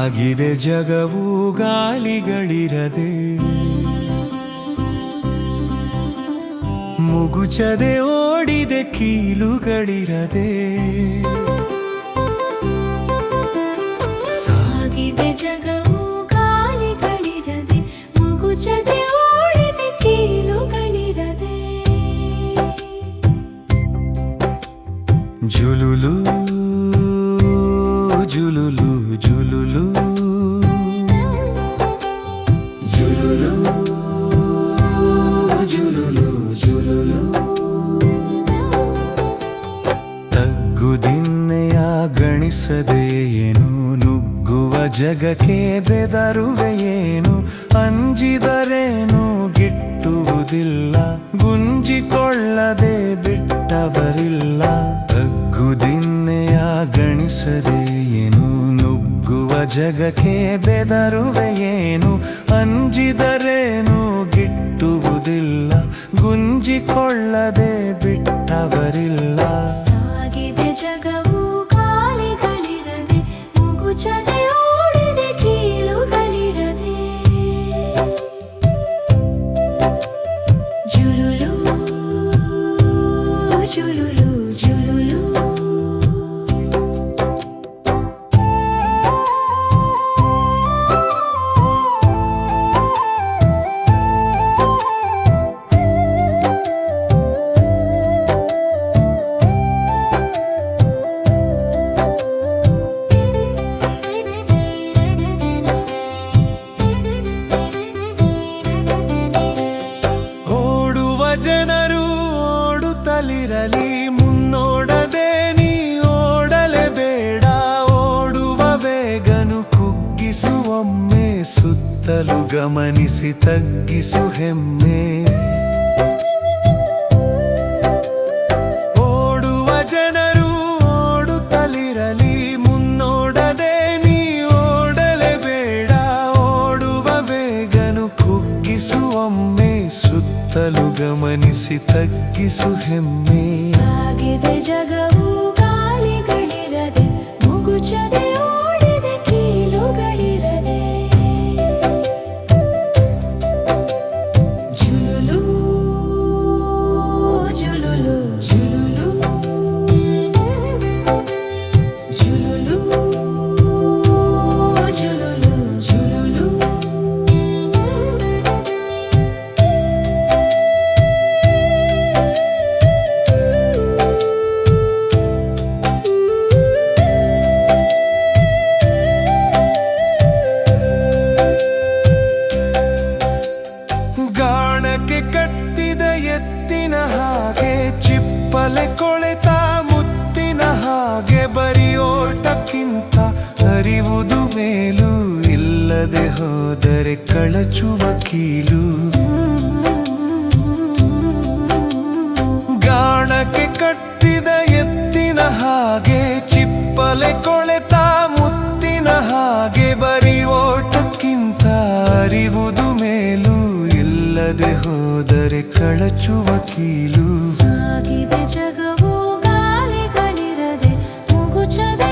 ಸಾಗಿದೆ ಜಗವು ಗಾಲಿಗಳಿರದೆ. ಮುಗುಚದೆ ಓಡಿದೆ ಕೀಲುಗಳಿರದೆ. ಸಾಗಿದೆ ಜಗವು ಗಾಲಿಗಳಿರದೆ ಮುಗುಚದೆ ಓಡಿದೆ ಕೀಲುಗಳಿರದೆ. ಜುಲುಲು ಜುಲುಲು ಜುಲುಲು. ತಗ್ಗುದಿನ್ನೆಯ ಗಣಿಸದೆ ಏನು, ನುಗ್ಗುವ ಜಗಕ್ಕೆ ಬೆದರುವೆಯೇನು ಅಂಜಿದರೇನು ಗಿಟ್ಟುವುದಿಲ್ಲ, ಗುಂಜಿಕೊಳ್ಳದೆ ಬಿಟ್ಟವರಿಲ್ಲ. ತಗ್ಗುದಿನ್ನೆಯ ಗಣಿಸದೆ ಏನು, ನುಗ್ಗುವ ಜಗಕ್ಕೆ ಬೆದರುವೆಯೇನು ಅಂಜಿದರೇನು ಗಿಟ್ಟುವುದಿಲ್ಲ ಗುಂಜಿಕೊಳ್ಳದೆ ಬಿಟ್ಟವರಿಲ್ಲ. ಸಾಗಿದೆ ಜಗವು ಗಾಲಿಗಳಿರದೆ ಮುಗುಚದೆ ಓಡಿದೆ ಕೀಲುಗಳಿರದೆ. ಜುಲುಲು ಜುಲುಲು. ಕುಗ್ಗಿಸುವೊಮ್ಮೆ ಸುತ್ತಲೂ ಗಮನಿಸಿ ತಗ್ಗಿಸು ಹೆಮ್ಮೆ. ಓಡುವ ಜನರು ಓಡುತ್ತಲಿರಲಿ, ಮುನ್ನೋಡದೆ ನೀ ಓಡಲೇಬೇಡ. ಓಡುವ ವೇಗನು ಕುಗ್ಗಿಸುವೊಮ್ಮೆ, ಸುತ್ತಲೂ ಗಮನಿಸಿ ತಗ್ಗಿಸು ಹೆಮ್ಮೆ. ಹಾಗೆ ಬರಿಯೋಟಕ್ಕಿಂತ ಅರಿವುದು ಮೇಲು ಇಲ್ಲದೆ ಹೋದರೆ ಕಳಚುವ ಕೀಲು. ಗಾಣಕ್ಕೆ ಕಟ್ಟಿದ ಎತ್ತಿನ ಹಾಗೆ, ಚಿಪ್ಪಲೆ ಕೊಳೆತ ಮುತ್ತಿನ ಹಾಗೆ ಬರಿಯೋಟಕ್ಕಿಂತ ಅರಿವುದು ಮೇಲು ಇಲ್ಲದೆ ಹೋದರೆ ಕಳಚುವ ಕೀಲು. ಸಾಗಿದೆ ಜಗವು Such